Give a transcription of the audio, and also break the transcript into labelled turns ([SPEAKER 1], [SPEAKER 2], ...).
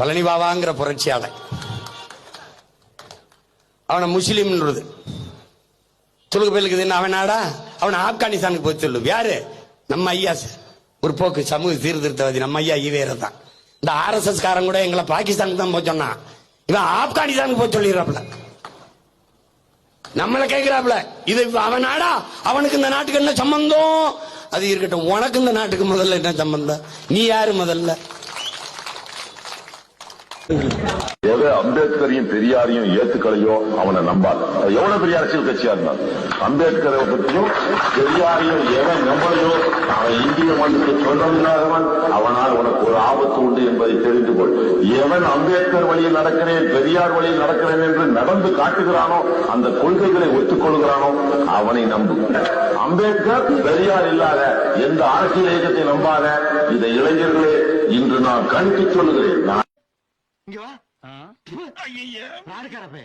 [SPEAKER 1] பழனி பாபாங்கிற புரட்சியாளன். அவனை முஸ்லீம்ன்றது. துலுக்கு பேலுக்கு என்ன அவன் நாடா? அவனை ஆப்கானிஸ்தானுக்கு போய் சொல்லு. யாரு? நம்ம ஐயா முற்போக்கு ஒரு போக்கு சமூக சீர்திருத்தவாதி நம்ம ஐயா ஈவேர தான். இந்த ஆர்எஸ்எஸ் காரன் கூட எங்களை பாகிஸ்தானுக்கு தான் போய் சொன்னான். இவன் ஆப்கானிஸ்தானுக்கு போய் சொல்லிடுறாப்ல நம்மள கேட்கிறாப்ல இது அவன் நாடா? அவனுக்கு இந்த நாட்டுக்கு என்ன சம்பந்தம்? அது இருக்கட்டும் உனக்கு இந்த நாட்டுக்கு முதல்ல என்ன சம்பந்தம்? நீ யாரு முதல்ல?
[SPEAKER 2] எதை அம்பேத்கரையும் பெரியாரையும் ஏத்துக்கலையோ அவனை நம்பாது. எவ்வளவு பெரிய அரசியல் கட்சியா இருந்தான் அம்பேத்கரை பற்றியும் பெரியாரையும் எவன் நம்பலையோ அவன் இந்திய மண்ணுக்கு சொந்தமில்லாதவன் அவனால் உனக்கு ஒரு ஆபத்து உண்டு என்பதை தெரிந்து கொள். எவன் அம்பேத்கர் வழியில் நடக்கிறேன் பெரியார் வழியில் நடக்கிறேன் என்று நடந்து காட்டுகிறானோ அந்த கொள்கைகளை ஒத்துக்கொள்கிறானோ அவனை நம்பு. அம்பேத்கர் பெரியார் இல்லாத எந்த அரசியல் இயக்கத்தை நம்பாத இதை இளைஞர்களே இன்று நான் கணித்து சொல்லுகிறேன். நான்
[SPEAKER 3] இங்க வா. யாருக்காரப்ப?